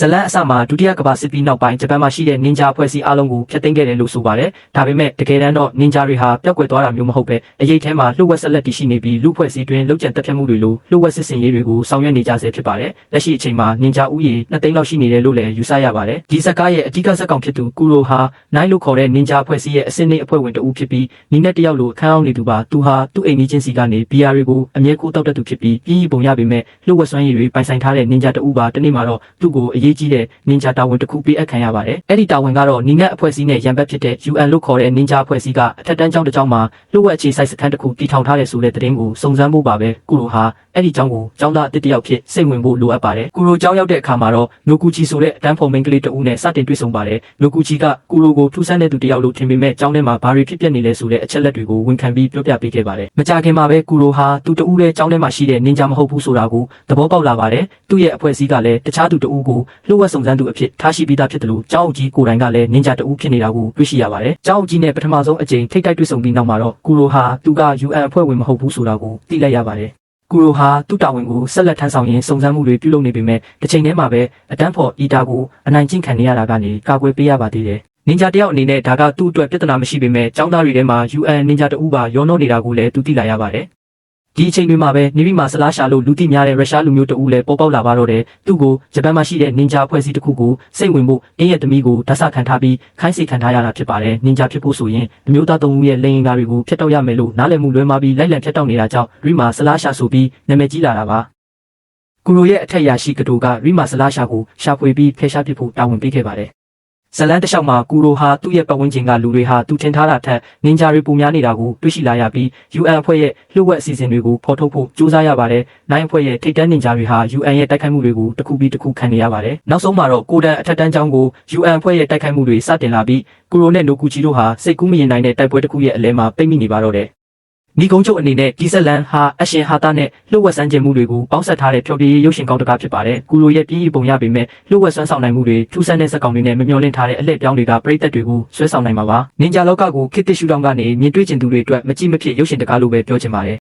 ဇလန်အစမှာဒုတိယကမ္ဘာစစ်ပြီးနောက်ပိုင်းဂျပန်မှာရှိတဲ့နင်ဂျာဖွဲ့စည်းအလုံးကိုဖျက်သိမ်းခဲ့တယ်လို့ဆိုပါတယ်။ဒါပေမဲ့တကယ်တမ်းတော့နင်ဂျာတွေဟာပျောက်ကွယ်သွားတာမျိုးမဟုတ်ပဲအရေးထဲမှာလှုပ်ဝက်ဆက်လက်တည်ရှိနေပြီးလူဖွဲ့စည်းတွင်လှုပ်ကြံတက်ဖြတ်မှုတွေလိုလှုပ်ဝက်စစ်စင်ရေးတွေကိုဆောင်ရွက်နေကြဆဲဖြစ်ပါတယ်။လက်ရှိအချိန်မှာနင်ဂျာဥယျာဉ်နှစ်သိန်းလောက်ရှိနေတယ်လို့လည်းယူဆရပါတယ်။ဒီဇက်ကားရဲ့အဓိကဇက်ကောင်ဖြစ်သူကူရိုဟာနိုင်လို့ခေါ်တဲ့နင်ဂျာဖွဲ့စည်းရဲ့အစင်းနှိပ်အဖွဲ့ဝင်တဦးဖြစ်ပြီးနီးနဲ့တယောက်လိုအခန်းအောင်နေသူပါသူဟာသူ့အိမ်ကြီးချင်းစီကနေဘီယာတွေကိုအမြဲကိုတောက်တတ်သူဖြစ်ပြီးပြည်ပုံရပေမဲ့လှုပ်ဝက်စွမ်းရည်တွေပိုင်ဆိုင်ထားတဲ့နင်ဂျာတဦးပါတနေ့မှာတော့သူ့ကိုအရေးကြီးတဲ့နင်ဂျာတာဝန်တစ်ခုပေးအပ်ခံရပါတယ်။အဲ့ဒီတာဝန်ကတော့နီးနဲ့အဖွဲ့အစည်းနဲ့ရန်ဘက်ဖြစ်တဲ့ UN လို့ခေါ်တဲ့နင်ဂျာအဖွဲ့အစည်းကအထက်တန်းကျောင်းတစ်ကျောင်းမှာလှုပ်ဝက်အခြေစိုက်စခန်းတစ်ခုတည်ထောင်ထားတဲ့ဆိုတဲ့သတင်းကိုစုံစမ်းဖို့ပါပဲကုလိုဟာအဲ့ဒီကျောင်းကိုကျောင်းသားအတစ်တယောက်ဖြစ်စိတ်ဝင်ဖို့လိုအပ်ပါတယ်။ကုလိုကျောင်းရောက်တဲ့အခါမှာတော့နိုကူချီဆိုတဲ့အတန်းဖော်မိန်းကလေးတဦးနဲ့စတင်တွေ့ဆုံပါတယ်။နိုကူချီကကုလိုကိုထူးဆန်းတဲ့သူတယောက်လို့ထင်ပေမဲ့ကျောင်းထဲမှာဘာတွေဖြစ်ပျက်နေလဲဆိုတဲ့အချက်လက်တွေကိုဝန်ခံပြီးပြောပြပေးခဲ့ပါတယ်။မကြာခင်မှာပဲကုလိုဟာသူတဦးရဲ့ကျောင်းထဲမှာရှိတဲ့နင်ဂျာမဟုတ်ဘူးဆိုတာကိုသဘောပေါက်လာပါတယ်။သူ့ရဲ့အဖွဲ့အစည်းကလည်းတခြားသူတဦးကိုလှုပ်ဝက်စုံစမ်းသူအဖြစ်ထားရှိပြီးသားဖြစ်တယ်လို့ကျောင်းအုပ်ကြီးကိုယ်တိုင်ကလည်းနင်ဂျာတဦးဖြစ်နေတာကိုတွေ့ရှိရပါတယ်။ကျောင်းအုပ်ကြီးနဲ့ပထမဆုံးအကြိမ်ထိတ်တိုက်တွေ့ဆုံပြီးနောက်မှာတော့ကုလိုဟာသူက UN အဖွဲ့ဝင်မဟုတ်ဘူးဆိုတာကိုသိလိုက်ရပါတယ်။ကူရိုဟာသူ့တာဝန်ကိုဆက်လက်ထမ်းဆောင်ရင်းစုံစမ်းမှုတွေပြုလုပ်နေပေမဲ့တစ်ချိန်တည်းမှာပဲအတန်းဖော်အီတာကိုအနိုင်ကျင့်ခံနေရတာကနေကာကွယ်ပေးရပါသေးတယ်။နင်ဂျာတယောက်အနေနဲ့ဒါကသူ့အတွက်ပြဿနာမရှိပေမဲ့ចောင်းသားတွေထဲမှာ UN နင်ဂျာတဦးပါရောနှောနေတာကိုလည်းသူသိလာရပါတယ်။ ဒီအချိန်တွေမှာပဲနိဗိမာဆလာရှာလို့လူသိများတဲ့ရုရှားလူမျိုးတဦးလည်းပေါ်ပေါက်လာပါတော့တယ်။သူ့ကိုဂျပန်မှာရှိတဲ့နင်ဂျာဖွဲ့စည်းတစ်ခုကိုစိတ်ဝင်ဖို့အင်းရဲ့သမီးကိုဓာတ်ဆခံထားပြီးခိုင်းစေခံထားရတာဖြစ်ပါတယ်။နင်ဂျာဖြစ်ဖို့ဆိုရင်အမျိုးသားသုံးဦးရဲ့လိင်အင်္ဂါတွေကိုဖျက်တောက်ရမယ်လို့နားလည်မှုလွဲမှားပြီးလိုက်လံဖျက်တောက်နေတာကြောင့်ရိမာဆလာရှာဆိုပြီးနာမည်ကြီးလာတာပါ။ကူရိုရဲ့အထက်ရာရှိကတိုကရိမာဆလာရှာကိုရှာဖွေပြီးဖယ်ရှားပစ်ဖို့တာဝန်ပေးခဲ့ပါတယ်။ ဇလန်တစ်လျှောက်မှာကူရိုဟာသူ့ရဲ့ပတ်ဝန်းကျင်ကလူတွေဟာသူထင်ထားတာထက်နင်ဂျာတွေပုံများနေတာကိုတွေ့ရှိလာရပြီး UN အဖွဲ့ရဲ့လှုပ်ဝက်အစီအစဉ်တွေကိုဖော်ထုတ်ဖို့ကြိုးစားရပါတယ်။နိုင်အဖွဲ့ရဲ့ထိပ်တန်းနင်ဂျာတွေဟာ UN ရဲ့တိုက်ခိုက်မှုတွေကိုတစ်ခုပြီးတစ်ခုခံနေရပါတယ်။နောက်ဆုံးမှာတော့ကိုဒန်အထက်တန်းကျောင်းကို UN အဖွဲ့ရဲ့တိုက်ခိုက်မှုတွေစတင်လာပြီးကူရိုနဲ့နိုကူချီတို့ဟာစိတ်ကူးမရင်နိုင်တဲ့တိုက်ပွဲတစ်ခုရဲ့အလဲမှာပိတ်မိနေပါတော့တယ်။ နီကုန်းချုပ်အနေနဲ့ဒီဇလန်ဟာအရှင်ဟာတာနဲ့လှုပ်ဝက်ဆန်းကျင်မှုတွေကိုပေါင်းစပ်ထားတဲ့ဖျော်ဖြေရေးရုပ်ရှင်ကောင်းတစ်ကားဖြစ်ပါတယ်။ကူလိုရဲ့ပြည်ပုံရပေမဲ့လှုပ်ဝက်ဆွမ်းဆောင်နိုင်မှုတွေထူးဆန်းတဲ့စက်ကောင်တွေနဲ့မမျှော်လင့်ထားတဲ့အလှည့်ပြောင်းတွေကပရိသတ်တွေကိုဆွဲဆောင်နိုင်မှာပါ။နင်ဂျာလောကကိုခေတ်သစ်ရှုထောင့်ကနေမြင်တွေ့ကျင်သူတွေအတွက်မကြည့်မဖြစ်ရုပ်ရှင်တကားလို့ပဲပြောချင်ပါတယ်